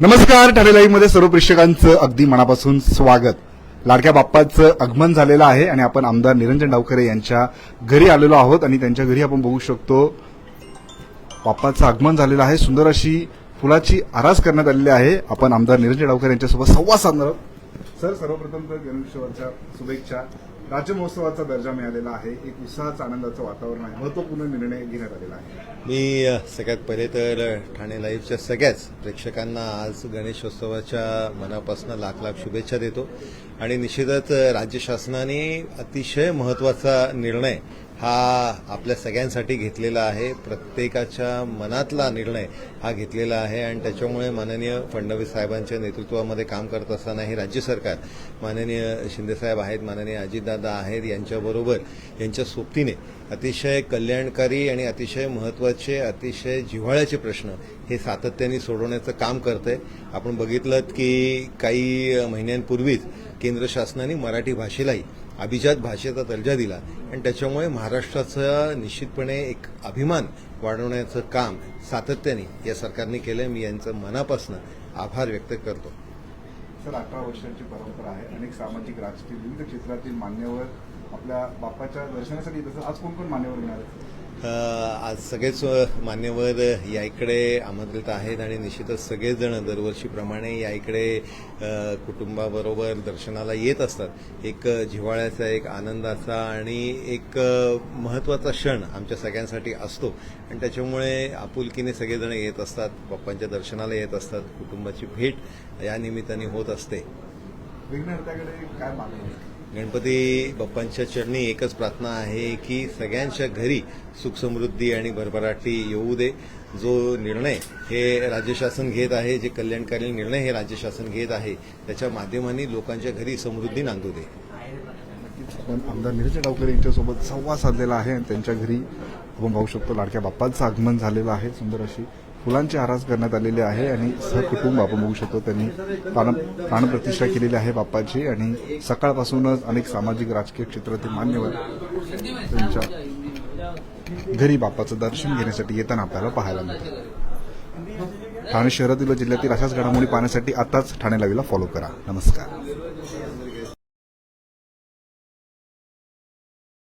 नमस्कार ठाणे मध्ये सर्व प्रेक्षकांचं अगदी मनापासून स्वागत. लाडक्या बाप्पाचं आगमन झालेलं आहे आणि आपण आमदार निरंजन डावखरे यांच्या घरी आलेलो आहोत आणि त्यांच्या घरी आपण बघू शकतो बाप्पाचं आगमन झालेलं आहे. सुंदर अशी फुलाची आरास करण्यात आलेली आहे. आपण आमदार निरंजन डावकर यांच्यासोबत संवाद साधणार आहोत. सर सर्वप्रथम तर गणेशोत्सवाच्या शुभेच्छा. राज्य महोत्सवाचा दर्जा मिळालेला आहे. एक उत्साहाचं आनंदाचं वातावरण आहे. महत्त्वपूर्ण निर्णय घेण्यात आलेला आहे. मी सगळ्यात पहिले तर ठाणे लाईव्हच्या सगळ्याच प्रेक्षकांना आज गणेशोत्सवाच्या मनापासून लाख लाख शुभेच्छा देतो. आणि निश्चितच राज्य शासनाने अतिशय महत्त्वाचा निर्णय हा आपल्या सगळ्यांसाठी घेतलेला आहे. प्रत्येकाच्या मनातला निर्णय हा घेतलेला आहे आणि त्याच्यामुळे माननीय फडणवीस साहेबांच्या नेतृत्वामध्ये काम करत असताना हे राज्य सरकार माननीय शिंदेसाहेब आहेत माननीय अजितदादा आहेत यांच्याबरोबर यांच्या सोबतीने अतिशय कल्याणकारी आणि अतिशय महत्त्वाचे अतिशय जिव्हाळ्याचे प्रश्न हे सातत्याने सोडवण्याचं काम करतंय. आपण बघितलं की काही महिन्यांपूर्वीच केंद्र शासनाने मराठी भाषेलाही अभिजात भाषेचा दर्जा दिला. आणि त्याच्यामुळे महाराष्ट्राचा निश्चितपणे एक अभिमान वाढवण्याचं काम सातत्याने या सरकारने केलं मी यांचं मनापासून आभार व्यक्त करतो. सर अठरा वर्षांची परंपरा आहे. अनेक सामाजिक राजकीय विविध क्षेत्रातील मान्यवर आपल्या बाप्पाच्या दर्शनासाठी येत आज कोण कोण मान्यवर येणार आहे आज सगळेच मान्यवर या इकडे आमंत्रित आहेत आणि निश्चितच सगळेजण दरवर्षीप्रमाणे या इकडे कुटुंबाबरोबर दर्शनाला येत असतात. एक जिव्हाळ्याचा एक आनंदाचा आणि एक महत्त्वाचा क्षण आमच्या सगळ्यांसाठी असतो. आणि त्याच्यामुळे आपुलकीने सगळेजण येत असतात बाप्पांच्या दर्शनाला येत असतात कुटुंबाची भेट या निमित्ताने होत असते. विघ्नहर्त्याकडे काय मागणी गणपती बाप्पांच्या चरणी एकच प्रार्थना आहे की सगळ्यांच्या घरी सुखसमृद्धी आणि भरभराटी येऊ दे. जो निर्णय हे राज्य शासन घेत आहे जे कल्याणकारी निर्णय हे राज्य शासन घेत आहे त्याच्या माध्यमाने लोकांच्या घरी समृद्धी नांदू दे. आपण आमदार निरंजन डावकर यांच्यासोबत संवाद साधलेला आहे आणि त्यांच्या घरी आपण पाहू शकतो लाडक्या बाप्पाचं आगमन झालेलं आहे सुंदर अशी फुलांची आरास करण्यात आलेली आहे आणि सहकुटुंब आपण बघू शकतो त्यांनी प्राण प्राणप्रतिष्ठा केलेली आहे बाप्पाची आणि सकाळपासूनच अनेक सामाजिक राजकीय क्षेत्रातील मान्यवर त्यांच्या घरी बाप्पाचं दर्शन घेण्यासाठी येताना आपल्याला पाहायला मिळतं. ठाणे शहरातील व जिल्ह्यातील अशाच घडामोडी पाहण्यासाठी आताच ठाणे लावीला फॉलो करा. नमस्कार.